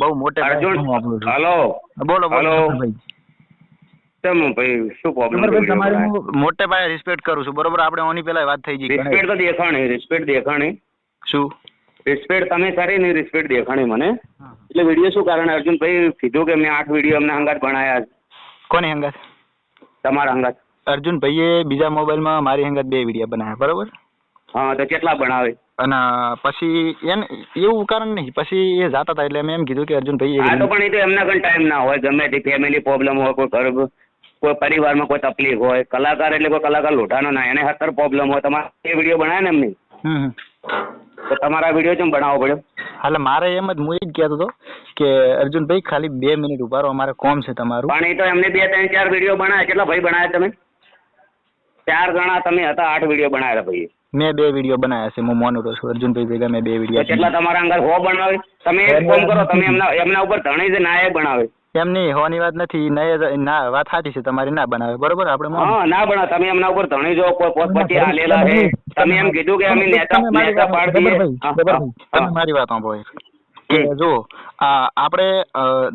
બહુ મોટે અર્જુન હલો. બોલો બોલો. ભાઈ. શું પ્રોબ્લેમ ભાઈ મોટે પાયે રિસ્પેક્ટ કરું છું. બરોબર આપણે ઓની પેલા વાત થઈ ગઈ રિસ્પેક્ટ તો દેખાણી રિસ્પેક્ટ દેખાણી. શું? રિસ્પેક્ટ તમે કરી ને રિસ્પેક્ટ દેખાણી મને. એટલે વીડિયો શું કારણ? અર્જુનભાઈ કીધું કે મેં આઠ વીડિયો અમને હંગાત બનાયા કોની હંગાત? તમારા હંગાત. અર્જુન ભાઈએ બીજા મોબાઈલમાં મારી હંગાત બે વીડિયો બનાવ્યા બરોબર? હા તો કેટલા બનાવે અને પછી એમ એવું કારણ નહીં પછી એ જાતા હતા એટલે મેં એમ કીધું કે અર્જુન ભાઈ હા તો પણ એ તો એમના કઈ ટાઈમ ના હોય ગમે તે ફેમિલી પ્રોબ્લેમ હોય કોઈ ઘર કોઈ પરિવારમાં કોઈ તકલીફ હોય કલાકાર એટલે કોઈ કલાકાર લોઢાનો ના એને હતર પ્રોબ્લેમ હોય તમારે એ વીડિયો બનાવે ને એમની. તો તમારા વીડિયો કેમ બનાવવો પડ્યો? એટલે મારે એમ જ હું એ જ કહેતો હતો કે અર્જુનભાઈ ખાલી બે મિનિટ ઊભા રહો અમારે કોમ છે તમારું. પણ એ તો એમને બે ત્રણ ચાર વીડિયો બનાવ્યા કેટલા ભાઈ બનાવ્યા તમે? ચાર જણા તમે હતા આઠ વીડિયો બનાવ્યા ભાઈ મેં બે વીડિયો બનાવ્યા છે હું મોનોરો છું. અર્જુનભાઈ ભેગા મેં બે વીડિયો કેટલા તમારા અંગર હો બનાવે? તમે એક કામ કરો તમે એમના એમના ઉપર ધણી છે ના એ બનાવે. એમ નહીં હોવાની વાત નથી. નહીં ના વાત સાચી છે તમારી ના બનાવે. બરોબર આપણે હા ના બનાવે. તમે એમના ઉપર ધણી જો કોઈ પોતપતિ આલેલા છે તમે એમ કીધું કે અમે નેતા નેતા પાડ દઈએ તમે મારી વાત સાંભળો. જો આ આપણે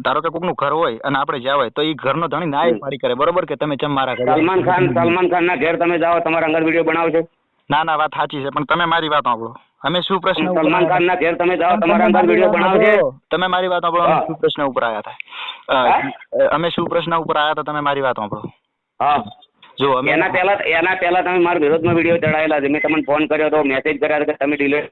ધારો કે કોકનું ઘર હોય અને આપણે જ્યાં હોય તો એ ઘરનો ધણી ના એ પાડી કરે. બરોબર કે તમે ચમ મારા ઘરે સલમાન ખાન સલમાન ખાન ના ઘેર તમે જાઓ તમારા અંગર વીડિયો બનાવશે. ના ના વાત સાચી છે પણ તમે મારી વાત સાંભળો. અમે શું પ્રશ્ન સલમાન ખાન ના ઘેર તમે જાઓ તમારા અંદર વીડિયો બનાવશે તમે મારી વાત સાંભળો અમે શું પ્રશ્ન ઉપર આવ્યા હતા? અમે શું પ્રશ્ન ઉપર આવ્યા હતા તમે મારી વાત સાંભળો. હા. જો અમે એના પહેલા એના પહેલા તમે મારા વિરોધમાં વીડિયો ચડાયેલા છે. મેં તમને ફોન કર્યો હતો મેસેજ કર્યા હતા કે તમે ડિલીટ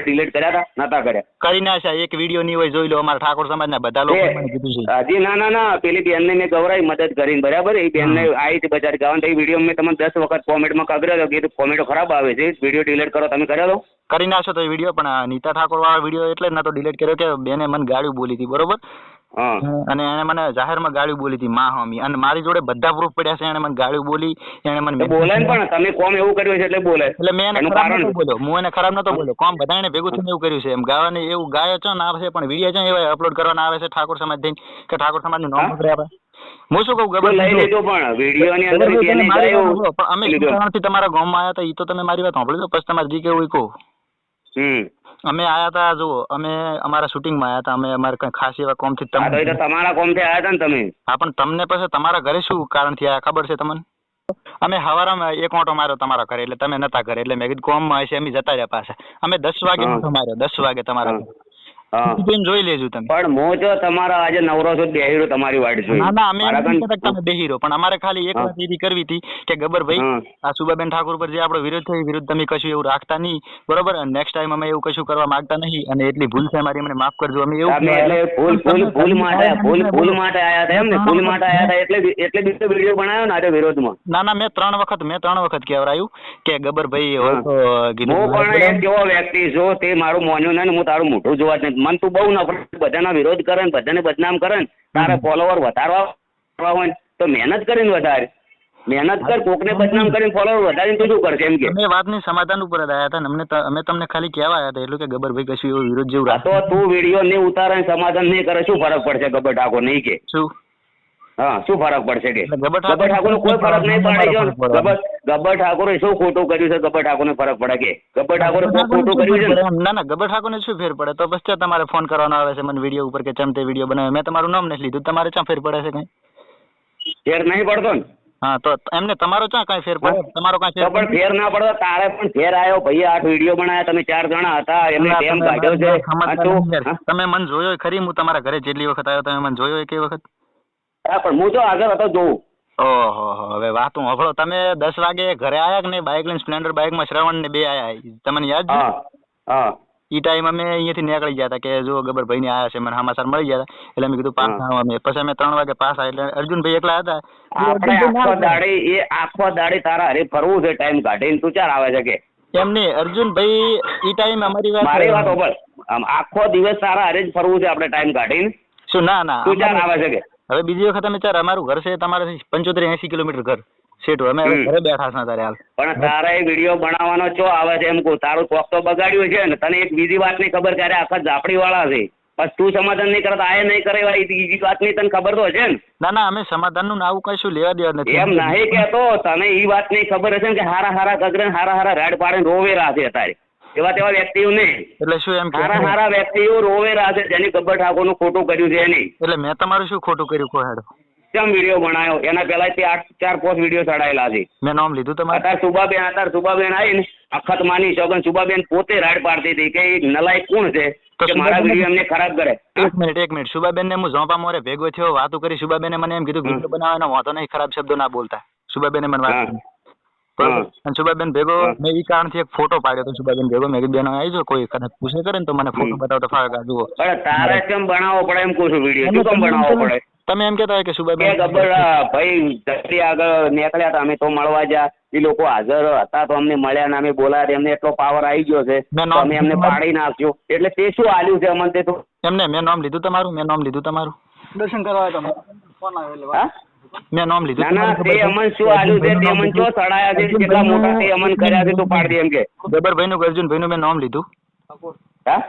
ડિલીટ કર્યા હતા નતા કર્યા. કરી નાખ્યા એક વીડિયો ની હોય જોઈ લો. અમારા ઠાકોર સમાજના બધા લોકો મને કીધું છે. હજી ના ના ના. પેલી બેનને મેં ગૌરાઈ મદદ કરીને બરાબર? એ બેનને આવી હતી બજાર ગાવાનું તો એ વીડિયો મેં તમને દસ વખત કોમેન્ટમાં કગર્યો હતો કે કોમેન્ટો ખરાબ આવે છે. વીડિયો ડિલીટ કરો તમે કર્યો હતો કરી નાખશો તો વીડિયો પણ નીતા ઠાકોર વાળા વીડિયો એટલે નતો ડિલીટ કર્યો કે બેને મને ગાળ્યું બોલી હતી બરોબર? અને એને મને જાહેરમાં ગાળ્યું બોલી હતી મા હમી. અને મારી જોડે બધા પ્રૂફ પડ્યા છે એને મને ગાળ્યું બોલી એને મને તો બોલે પણ તમે કોમ એવું કર્યું છે એટલે બોલે એટલે મેં એને ખરાબ નતો બોલ્યો. હું એને ખરાબ નતો બોલ્યો. કોમ બધા એને ભેગું થઈને એવું કર્યું છે. એમ ગાવાને એવું ગાયો છે ને આવે છે પણ વીડિયો છે એવા અપલોડ કરવાના આવે છે ઠાકોર સમાજ થઈને કે ઠાકોર સમાજનું નામ પકડે આપણે હું શું કહું તો ગબર લઈ લેજો પણ વીડિયો ની અંદર એને ગાયું. પણ અમે તમારા ગામમાં આવ્યા હતા ઈ તો તમે મારી વાત સાંભળી. લો પછી તમારે જે કેવું એ કહો. હમ. અમે આયા હતા જુઓ અમે અમારા શૂટિંગમાં આયા હતા અમે અમારે કઈ ખાસ એવા કોમથી થી તો એ તો તમારા કોમથી આવ્યા હતા ને તમે? હા પણ તમને પછી તમારા ઘરે શું કારણથી આયા ખબર છે તમને? અમે હવારામાં એક ઓટો માર્યો તમારા ઘરે એટલે તમે નતા ઘરે એટલે મેં કીધું કોમમાં હશે અમે જતા રહ્યા પાછા. અમે દસ વાગે. ઓટો માર્યો દસ વાગે તમારા જોઈ લેજો તમે. પણ હું જો તમારા આજે નવરો છો બેહીરો તમારી વાડ છે. ના ના અમે તમે બેહીરો પણ અમારે ખાલી એક વાત એવી કરવી હતી કે ગબ્બરભાઈ હા. આ સુબાબેન ઠાકોર પર જે આપણો વિરોધ થયો વિરુદ્ધ વિરોધ તમે કશું એવું રાખતા નહીં બરોબર? નેક્સ્ટ ટાઈમ અમે એવું કશું કરવા માંગતા નહીં અને એટલી ભૂલ છે મારી મને માફ કરજો અમે એવું એટલે ભૂલ ભૂલ ભૂલ માટે ભૂલ ભૂલ માટે આયા હતા એમ ને? ભૂલ માટે આયા હતા એટલે એટલે બીજો વીડિયો બનાવ્યો ને આજે વિરોધમાં? ના ના મેં ત્રણ વખત મેં ત્રણ વખત કહેવરાયું કે ગબરભાઈ હોય તો હું પણ એક જેવો વ્યક્તિ છું તે મારું મોન્યું નહીં હું તારું મોઢું જોવા જ નથી મન તું બહુ નફરત બધાના વિરોધ કરે ને બધાને બદનામ કરે ને તારે ફોલોવર વધારવા હોય તો મહેનત કરીને વધારે. મહેનત કર કોકને બદનામ કરીને ફોલોવર વધારીને તું શું કરશે એમ કે? અમે વાતની સમાધાન ઉપર જ આયા હતા ને અમને અમે તમને ખાલી કહેવા આયા હતા એટલું કે ભાઈ કશું એવો વિરોધ જેવું તો તું વીડિયો નહીં ઉતારે સમાધાન નહીં કરે શું ફરક પડશે ગબર ઠાકોર નહીં કે? શું? હા શું ફરક પડશે કે? ગબ્બર ઠાકોર- કોઈ ફરક નહીં પડે જો. ગબ્બર ગબ્બર ઠાકોરે શું ખોટું કર્યું છે? ગબ્બર ઠાકોરને ફરક પડે કે? ગબ્બર ઠાકોરે કોઈ ખોટું કર્યું છે? ને ના ગબ્બર ઠાકોરને શું ફેર પડે? તો બસ તમારે ફોન કરવાનો આવે છે મને વીડિયો ઉપર કે ચમ તે વીડિયો બનાવ્યો મેં તમારું નામ નથી લીધું. તમારે ચા ફેર પડે છે કઈ? ફેર નહીં પડતો ને? હા તો એમને તમારો ક્યાં કઈ ફેર પડે? તમારો કઈ ફેર પણ ફેર ના પડતો. તારે પણ ફેર આવ્યો ભાઈ આઠ વીડિયો બનાયા. તમે ચાર જણા હતા. એમને ટેમ તમે કાઢ્યો છે? તમે મને જોયો ખરી. હું તમારા ઘરે જેટલી વખત આવ્યો તમે મને જોયો કે વખત? હા, પણ હું તો આગળ હતો જોઉં. ઓહો હવે વાત હું હભળો. તમે દસ વાગે ઘરે આયા કે નહીં? બાઇક લઈને સ્પ્લેન્ડર બાઇકમાં શ્રવણ ને બે આયા. તમને યાદ છે? હા ઈ ટાઈમ અમે અહીંયાથી નીકળી ગયા હતા કે જો ગબ્બરભાઈ ને આયા છે મને સમાચાર મળી ગયા હતા. એટલે અમે કીધું પાસ થવા અમે. પછી અમે ત્રણ વાગે પાસ આવ્યા એટલે અર્જુનભાઈ એકલા હતા. આપણે આખો દાડી એ આખો દાડી તારા હરે ફરવું છે ટાઈમ કાઢીને. તું ચાર આવે છે કે. એમ નહીં અર્જુનભાઈ ઈ ટાઈમ અમારી વાત મારી વાત આમ આખો દિવસ તારા હરે જ ફરવું છે આપણે ટાઈમ કાઢીને. શું ના ના. તું ચાર આવે છે કે. હવે બીજી વખત અમે ચાર અમારું ઘર છે તમારે પંચોતેર એસી કિલોમીટર ઘર. સેટું અમે ઘરે બેઠા છે તારે હાલ. પણ તારા એ વીડિયો બનાવવાનો ચો આવે છે એમ કહું. તારું કોક તો બગાડ્યું છે ને તને એક બીજી વાતની ખબર ક્યારે આખા ઝાપડી વાળા છે. બસ તું સમાધાન નહીં કરતા આય નહીં કરે એવી બીજી વાતની તને ખબર તો છે ને? ના ના અમે સમાધાનનું નું આવું કઈ શું લેવા દેવા નથી. એમ નહીં કહેતો તને વાત વાતની ખબર હશે ને કે હારા હારા ગગરે હારા હારા રેડ પાડે રોવેરા છે તારે એવા તેવા વ્યક્તિઓ નહીં. એટલે શું એમ સારા સારા વ્યક્તિઓ રોવેરા છે જેની ગબ્બર ઠાકોરનું ખોટું કર્યું છે એની. એટલે મેં તમારું શું ખોટું કર્યું કહો કેમ વીડિયો બનાવ્યો એના પહેલા તે આઠ ચાર પાંચ વીડિયો ચડાયેલા છે. મેં નામ લીધું તમારે? અત્યારે સુભાબેન અત્યારે સુભાબેન આવીને અખત માની શોગન સુભાબેન પોતે રાડ પાડતી હતી કે ઈ નલાયક કોણ છે? કે મારા વીડિયો એમને ખરાબ કરે. એક મિનિટ એક મિનિટ. સુભાબેન ને હું ઝોપા મોરે ભેગો થયો વાતો કરી. શુભાબેને મને એમ કીધું. વીડિયો બનાવવાનો વાંધો નહીં ખરાબ શબ્દો ના બોલતા. શુભાબેને મને વાત. અને સુભાઈબેન ભેગો. મેં ઈ કારણથી એક ફોટો પાડ્યો તો સુભાઈબેન ભેગો મેં કીધું બેનો આવી જો કોઈ કદાચ પૂછે કરે ને તો મને ફોટો. બતાવો તો ફાવે. જુઓ. તારે કેમ બનાવવો પડે એમ કહું છું વીડિયો. શું કેમ તમે- બનાવવો પડે? તમે એમ કેતા હોય કે સુભાઈબેન શુભાબેન ભાઈ ધરતી આગળ નીકળ્યા હતા અમે તો મળવા ગયા એ લોકો હાજર હતા તો અમને મળ્યા ને અમે બોલાયા એમને એટલો પાવર આવી ગયો છે. તો અમે એમને પાડી નાખ્યો. એટલે તે શું આલ્યું છે અમને તે તો? એમને મેં નામ લીધું તમારું મેં નામ લીધું તમારું. દર્શન કરવા તમે. ફોન આવેલો હા? મેં નામ લીધું ના ના તે અમન શું આલ્યું છે તે અમન ચો સડાયા છે કેટલા મોટા તે અમન કર્યા છે તો પાડ દે એમ કે. ગબ્બરભાઈ નું અર્જુનભાઈ નું મેં નામ લીધું. હા?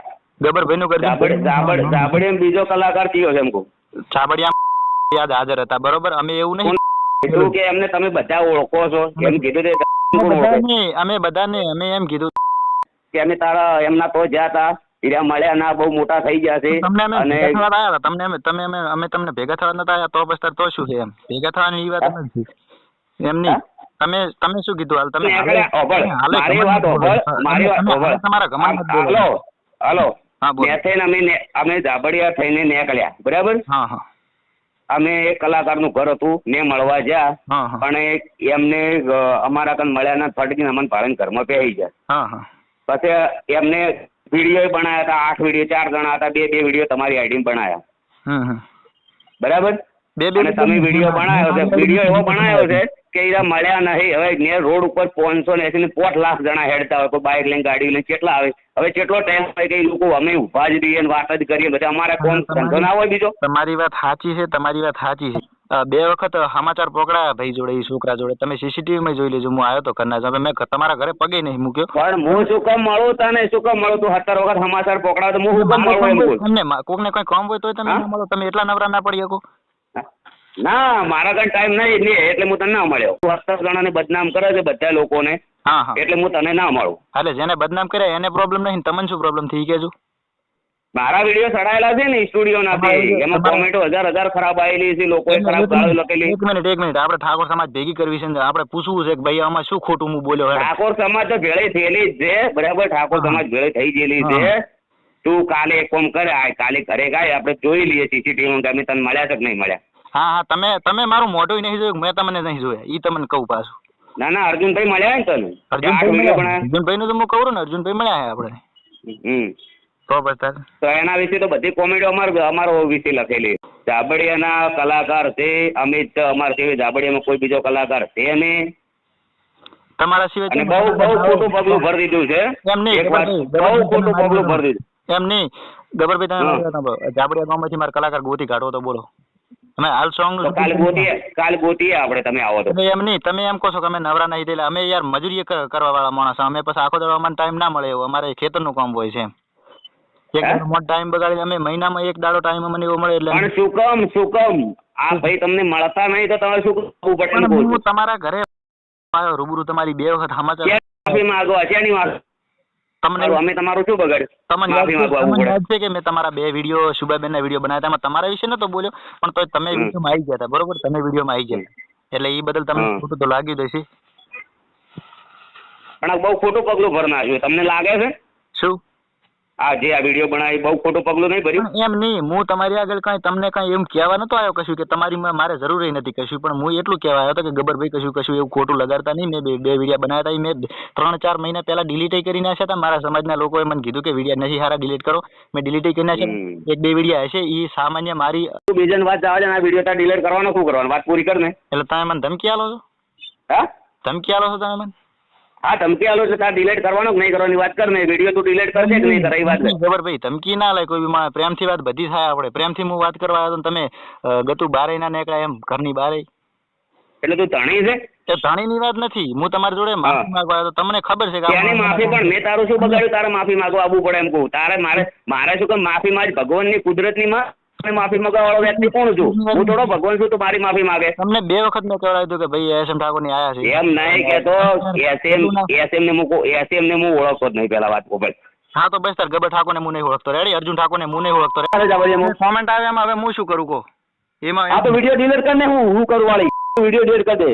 ગબ્બરભાઈ નું જાબડ જાબડ જાબડ એમ બીજો કલાકાર થયો છે એમ કહું. ચાબડિયા યાદ હાજર હતા બરોબર? અમે એવું નહીં કીધું કે એમને તમે બધા ઓળખો છો? એમ કીધું તે અમે? બધાને અમે એમ કીધું. કે અમે તારા એમના તો જ્યાં તા હીરા મળ્યા ના બહુ મોટા થઈ ગયા છે. અને તમને અમે તમે અમે અમે તમને ભેગા થવા નતા આવ્યા તો પછી તો શું છે એમ? ભેગા થવાની એ વાત નથી એમ નહીં. તમે તમે શું કીધું હાલ? તમે મારી વાત. મારી વાત તમે તમારા ગમન. હાલો હાલો. હા અમે અમે ધાબડિયા થઈને નીકળ્યા. બરાબર? હા હા. અમે એક કલાકારનું ઘર હતું. ને મળવા ગયા પણ એમને અમારા કન મળ્યા ના ફટકીને અમને ભાળીને ઘરમાં પહેરી ગયા. હા. પછી એમને વીડિયો બનાવ્યા હતા આઠ વીડિયો ચાર જણા હતા બે બે વીડિયો તમારી આઈડી બનાવ્યા બરાબર? બે બે તમે વીડિયો બનાવ્યો છે. વીડિયો એવો બનાવ્યો છે કે એરા મળ્યા નહીં. હવે ને રોડ ઉપર પાંચસો ને એસી ને પોઠ લાખ જણા હેડતા હોય કોઈ બાઇક લઈને ગાડી લઈને કેટલા આવે? હવે કેટલો ટાઈમ હોય કે લોકો અમે ઊભા જ રહીએ વાત જ કરીએ બધા અમારા કોણ ધંધો ના હોય બીજો? તમારી વાત સાચી છે તમારી વાત સાચી છે. બે વખત સમાચાર પકડાયા ભાઈ જોડે એ છોકરા જોડે. તમે સીસીટીવી માં જોઈ લેજો હું આવ્યો તો કરના જો. મેં તમારા ઘરે પગે નહીં મૂક્યો. પણ હું શું કામ મળું તને? શું કામ મળું? તું સત્તર વખત સમાચાર પકડાવ તો હું શું કામ મળું તમને કોક ને કઈ કામ હોય તો તમે મળો. તમે એટલા નવરા ના પડી શકો. ના મારા કઈ ટાઈમ નહીં એટલે હું તને ના મળ્યો. તું સત્તર જણાને બદનામ કરે છે બધા લોકોને એટલે હું તને ના મળું. એટલે જેને બદનામ કર્યા એને પ્રોબ્લેમ નહીં તમને શું પ્રોબ્લેમ થઈ કેજો મારા વીડિયો ચડાયેલા છે ને સ્ટુડિયો ના તે એમાં કોમેન્ટો હજાર હજાર ખરાબ આવેલી છે લોકોએ ખરાબ ગાળો લખેલી. એક મિનિટ એક મિનિટ. આપણે ઠાકોર સમાજ ભેગી કરવી છે ને આપણે પૂછવું છે કે ભાઈ આમાં શું ખોટું હું બોલ્યો ઠાકોર સમાજ તો ભેળે થયેલી જ છે બરાબર? ઠાકોર સમાજ ભેળે થઈ ગયેલી છે. તું કાલે એક કોમ કરે આ કાલે ઘરે ગાય આપણે જોઈ લઈએ સીસીટીવી અમે તને મળ્યા છે કે નહીં મળ્યા. હા હા તમે તમે મારું મોઢું નહીં જોયું મેં તમને નહીં જોયા. ઈ તમને કહું પાછું. ના ના અર્જુનભાઈ મળ્યા ને તને. અર્જુનભાઈ અર્જુનભાઈ નું તો હું કહું ને અર્જુનભાઈ મળ્યા છે આપણે. હમ. તો પછી તો એના વિશે તો બધી કોમેડીઓ અમાર અમારો વિશે લખેલી. જાબડિયાના કલાકાર છે અમિત અમાર સિવાય જાબડિયામાં કોઈ બીજો કલાકાર છે નહીં. તમારા સિવાય અને બહુ બહુ ખોટું પગલું ભરી દીધું છે. એમ નહીં, બહુ ખોટું પગલું ભરી દીધું. એમ નહીં. ગબરભાઈ તમે. જાબડિયા ગામમાંથી મારા કલાકાર ગોતી કાઢો તો બોલો. અમે હાલ સોંગ કાલ ગોતીએ કાલ ગોતીએ આપણે તમે આવો તો. એમ નહીં તમે એમ કહો છો કે અમે નવરા નહીં દેલા અમે યાર મજૂરી કરવા વાળા માણસ. અમે પછી આખો દાડો અમને ટાઈમ ના મળે એવું. અમારે ખેતરનું કામ હોય છે એમ એક હે? દાડો મોટો ટાઈમ બગાડી અમે મહિનામાં એક દાડો ટાઈમ અમને એવો મળે એટલે પણ શું કામ શું કામ? આ ભાઈ તમને મળતા નહીં તો તમારે શું કરવું પડે હું તમારા ઘરે આવ્યો રૂબરૂ તમારી બે વખત સમાચાર માફી માંગો? અત્યારની વાત તમને અમે તમારું શું બગાડ્યું? તમને માફી માંગવા આવવું પડે છે કે મેં તમારા બે વીડિયો શુભાબેનના વીડિયો બનાવ્યા એમાં તમારા વિશે નતો બોલ્યો પણ તો તમે હમ. વિડીયોમાં આવી ગયા હતા. બરોબર? તમે વિડીયોમાં આવી ગયા એટલે એ બદલ તમને. ખોટું તો લાગ્યું દેશે પણ બહુ ખોટું પગલું ભરનાર છે. તમને લાગે છે? શું? આ જે આ વીડિયો બનાવી બહુ ખોટું પગલું નહીં ભર્યું? એમ નહીં હું તમારી આગળ કઈ તમને કઈ એમ કહેવા નતો આવ્યો કશું કે તમારી મારે જરૂર નથી કશું પણ હું એટલું કહેવા આવ્યો હતો કે ગબ્બરભાઈ કશું કશું એવું ખોટું લગાડતા નહીં. મેં બે વિડીયા બનાવ્યા હતા. મેં ત્રણ ચાર મહિના પહેલા ડિલીટ કરી નાખ્યા હતા. મારા સમાજના લોકોએ મને કીધું કે વિડીયા નથી સારા ડિલીટ કરો. મેં ડિલીટ કરી નાખ્યા. એક બે વિડીયા હશે. એ સામાન્ય મારી બીજા બીજાની વાત આવે આ વીડિયો ડિલીટ કરવાનો શું કરવાનો? વાત પૂરી કર ને. એટલે તમે મને ધમકી આલો છો? હા? ધમકી આલો છો તમે મને? હા ધમકી આલો એટલે તાર ડિલીટ કરવાનો કે નહીં કરવાની વાત કર ને વીડિયો તું ડિલીટ કરશે કે નહીં કરે એ વાત ખબર ભાઈ ધમકી ના લે કોઈ બી માણસ. પ્રેમથી વાત બધી થાય આપણે. પ્રેમથી હું વાત કરવા આવ્યો તમે ગતું બારે ના નીકળ્યા એમ ઘરની બારે. એટલે તું ધણી છે? તે ધણી ની વાત નથી. હું તમારી જોડે માફી માંગવા આવ્યો તો તમને ખબર છે કે ત્યાંની માફી પણ મેં તારું શું બગાડ્યું? તારે માફી માંગવા આવવું પડે એમ કહું. તારે મારે મારે શું કે માફી માંગ ભગવાનની કુદરતની માં માફી મંગાવવાળો વ્યક્તિ કોણ છું? હું થોડો ભગવાન છું તો મારી માફી માંગે. તમને બે વખત મેં કહેવડાવ્યું હતું કે ભાઈ એસ એમ ઠાકોરની આયા છે. એમ નહીં કેતો એસએમ એસએમ ને મૂકો એસએમ ને હું ઓળખતો જ નહીં પેલા વાત ભાઈ હા તો બસ સર ગબર ઠાકોર ને હું નહીં ઓળખતો. રેડી અર્જુન ઠાકોર ને હું નહીં ઓળખતો. રેડી કોમેન્ટ આવે એમાં હવે હું શું કરું કો એમાં આ તો વીડિયો ડીલીટ કર ને હું હું કરું વાળી. વીડિયો ડિલીટ કરી દે.